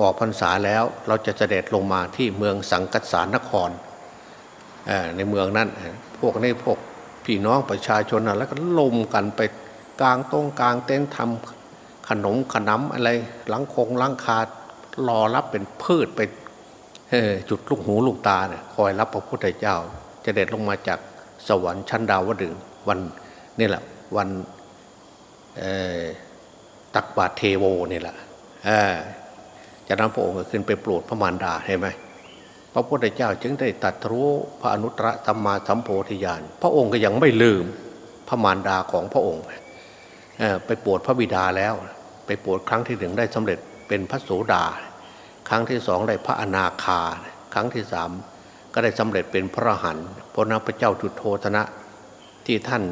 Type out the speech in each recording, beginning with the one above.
ออกพรรษาแล้วเราจะเสด็จลงมาที่เมืองสังกัสสานครในเมืองนั้นพวกนี้พวกพี่น้องประชาชนนะแล้วก็ลมกันไปกลางตรงกลางเต็นท์ทำขนมขนมอะไรหลังคงหลังคารอรับเป็นพืชไปจุดลูกหูลูกตาเนี่ยคอยรับพระพุทธเจ้าจะเด็ดลงมาจากสวรรค์ชั้นดาวดึงส์วันนี่แหละวันตักบาตรเทโวนี่แหละ จากนั้นพระองค์ก็ขึ้นไปโปรดพระมารดาเห็นไหมพระพุทธเจ้าจึงได้ตัดรู้พระอนุตตรสัมมาสัมโพธิญาณพระองค์ก็ยังไม่ลืมพระมารดาของพระองค์ไปโปรดพระบิดาแล้ว ไปโปรดครั้งที่หนึ่งได้สำเร็จเป็นพระโสดา ครั้งที่สองได้พระอนาคา ครั้งที่สามก็ได้สำเร็จเป็นพระหันเพราะนัพระเจ้าจุดโธธนะที่ท่าน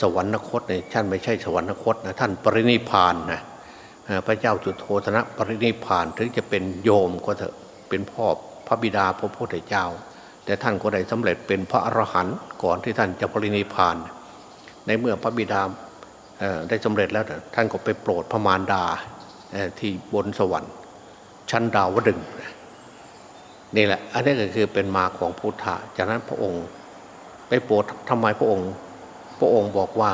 สวรรคตเนี่ยท่านไม่ใช่สวรรคตนะท่านปรินิพานนะ พระเจ้าจุโธธนะปรินิพานถึงจะเป็นโยมก็เถอะเป็นพ่อพระบิดาพระพุทธเจ้า แต่ท่านก็ได้สำเร็จเป็นพระอรหันต์ก่อนที่ท่านจะปรินิพาน ในเมื่อพระบิดาได้สำเร็จแล้วท่านก็ไปโปรดพระมารดาที่บนสวรรค์ ชั้นดาวดึงนี่แหละ อันนี้ก็คือเป็นมาของพุทธะจากนั้นพระองค์ ไปโปรดทำไมพระองค์ พระองค์บอกว่า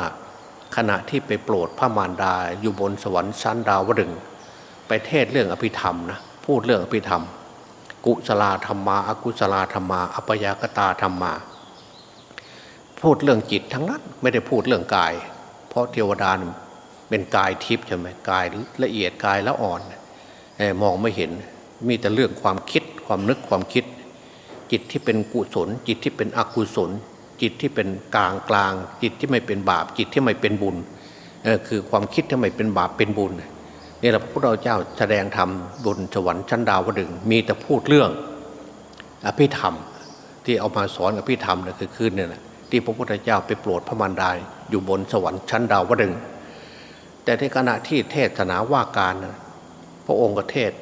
ขณะที่ไปโปรดพระมารดาอยู่บนสวรรค์ชั้นดาวดึงส์ไปเทศเรื่องอภิธรรมนะพูดเรื่องอภิธรรม กุศลธรรมาอากุศลธรรมาอัปยากตาธรรมา พูดเรื่องจิตทั้งนั้นไม่ได้พูดเรื่องกาย เพราะเทวดาเป็นกายทิพย์ใช่ไหมกายละเอียดกายละอ่อนมองไม่เห็นมีแต่เรื่องความคิดความนึกความคิด จิตที่เป็นกุศล จิตที่เป็นอกุศล จิตที่เป็นกลางกลาง จิตที่ไม่เป็นบาป จิตที่ไม่เป็นบุญคือความคิดที่ไม่เป็นบาปเป็นบุญนี่แหละพระพุทธเจ้าแสดงธรรมบนสวรรค์ชั้นดาวดึงมีแต่พูดเรื่องอภิธรรมที่เอามาสอนอภิธรรมเนี่ยคือคืนเนี่ยแหละที่พระพุทธเจ้าไปโปรดพระมารดาอยู่บนสวรรค์ชั้นดาวดึงแต่ในขณะที่เทศนาว่าการ พระองค์ก็เทศ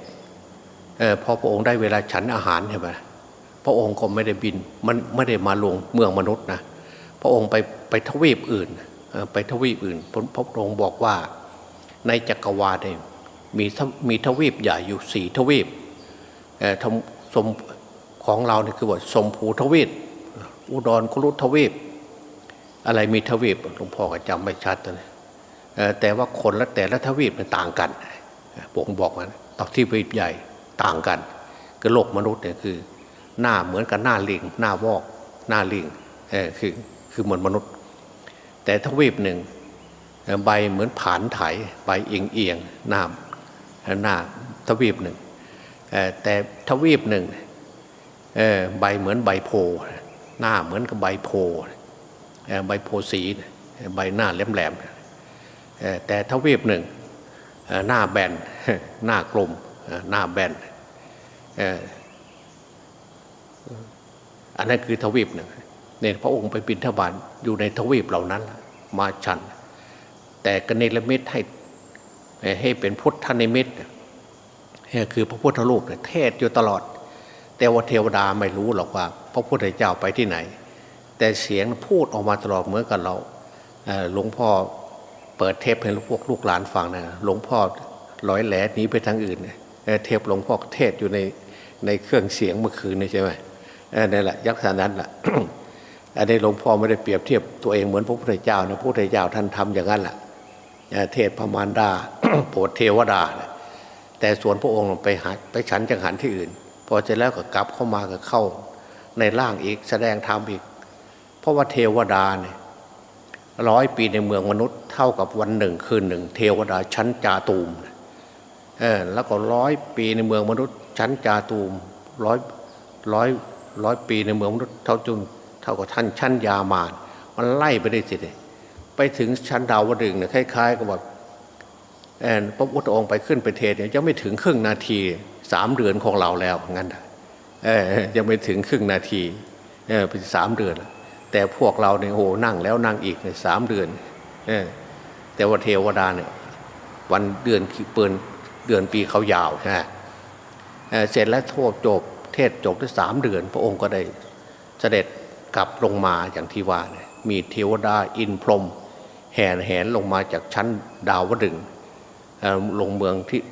เออพอพระองค์ได้เวลาฉันอาหารใช่ไหม พระองค์ก็ไม่ได้บินมันไม่ได้มาลงเมืองมนุษย์นะพระองค์ไปไปทวีปอื่น ไปทวีปอื่นพระพระองค์บอกว่าในจักรวาลเนี่ยมีมีทวีปใหญ่อยู่สี่ทวีปสมของเราเนี่ยคือว่าสมภูทวีปอุดรคุรุทวีป อะไรมีทวีปหลวงพ่อก็จำไม่ชัดเอ่แต่ว่าคนละแต่ละทวีปมันต่างกันพระองบอกมันต่อที่ทวีปใหญ่ต่างกันคือโลกมนุษย์เนี่ยคือ หน้าเหมือนกับหน้าลิงหน้าวอกหน้าลิงเออคือคือเหมือนมนุษย์ แต่ทวีปหนึ่งใบเหมือนผานไถใบเอียงเอียงหน้าหน้าทวีปหนึ่งแต่ทวีปหนึ่งใบเหมือนใบโพหน้าเหมือนกับใบโพใบโพสีใบหน้าแหลมๆเอ่อแต่ทวีปหนึ่งหน้าแบนหน้ากลมหน้าแบน อันนั้นคือทวีปหนึ่งเนี่ยพระองค์ไปบินทบาทอยู่ในทวีปเหล่านั้น มาชัน แต่กเนรเมตให้ให้เป็นพุทธนิมิตเนี่ยคือพระพุทธรูปเนี่ยเทศอยู่ตลอด แต่ว่าเทวดาไม่รู้หรอกว่า พระพุทธเจ้าไปที่ไหน แต่เสียงพูดออกมาตลอดเหมือนกับเราหลวงพ่อเปิดเทปให้พวกลูกหลานฟังนะหลวงพ่อลอยแหลนี้ไปทางอื่นเเทปหลวงพ่อเทศอยู่ในในเครื่องเสียงเมื่อคืนนี่ใช่ไหม นั่แหละยักษ์นั้นแหละอันนี้หลวงพ่อไม่ได้เปรียบเทียบตัวเองเหมือนพระพุทธเจ้านะพระพุทธเจ้าท่านทำอย่างนั้นแหละเทศพมารดาโปรดเทวดานะแต่ส่วนพระองค์ไปหาไปฉันจังหันที่อื่น พอเสร็จแล้วก็กลับเข้ามาก็เข้า ในร่างอีกแสดงธรรมอีก เพราะว่าเทวดาเนี่ยร้อยปีในเมืองมนุษย์เท่ากับวันหนึ่งคืนหนึ่ง เทวดาชั้นจาตูมเออแล้วก็ร้อยปีในเมืองมนุษย์ชั้นจาตูมร้อยร้อย ร้อยปีในเมืองมนุษย์เท่าจุนเท่ากับท่านชั้นยามานมันไล่ไปได้สิเนี่ยไปถึงชั้นดาวดึงเนี่ยคล้ายๆกับว่าเอ่อพระพุทธองค์ไปขึ้นไปเทศเนี่ยยังไม่ถึงครึ่งนาทีสามเดือนของเราแล้วงั้นเออยังไม่ถึงครึ่งนาทีเออเป็นสามเดือน แต่พวกเราเนี่ยโหนั่งแล้วนั่งอีกเนี่ยสามเดือนเออแต่ว่าเทวดาเนี่ยวันเดือนเปินเดือนปีเขายาวใช่ไหมเออเสร็จแล้วโทษจบ เทศจบได้สามเดือน พระองค์ก็ได้เสด็จกลับลงมาอย่างที่ว่าเนี่ยมีเทวดาอินพรม แห่แหนลงมาจากชั้นดาวดึงลงเมืองที่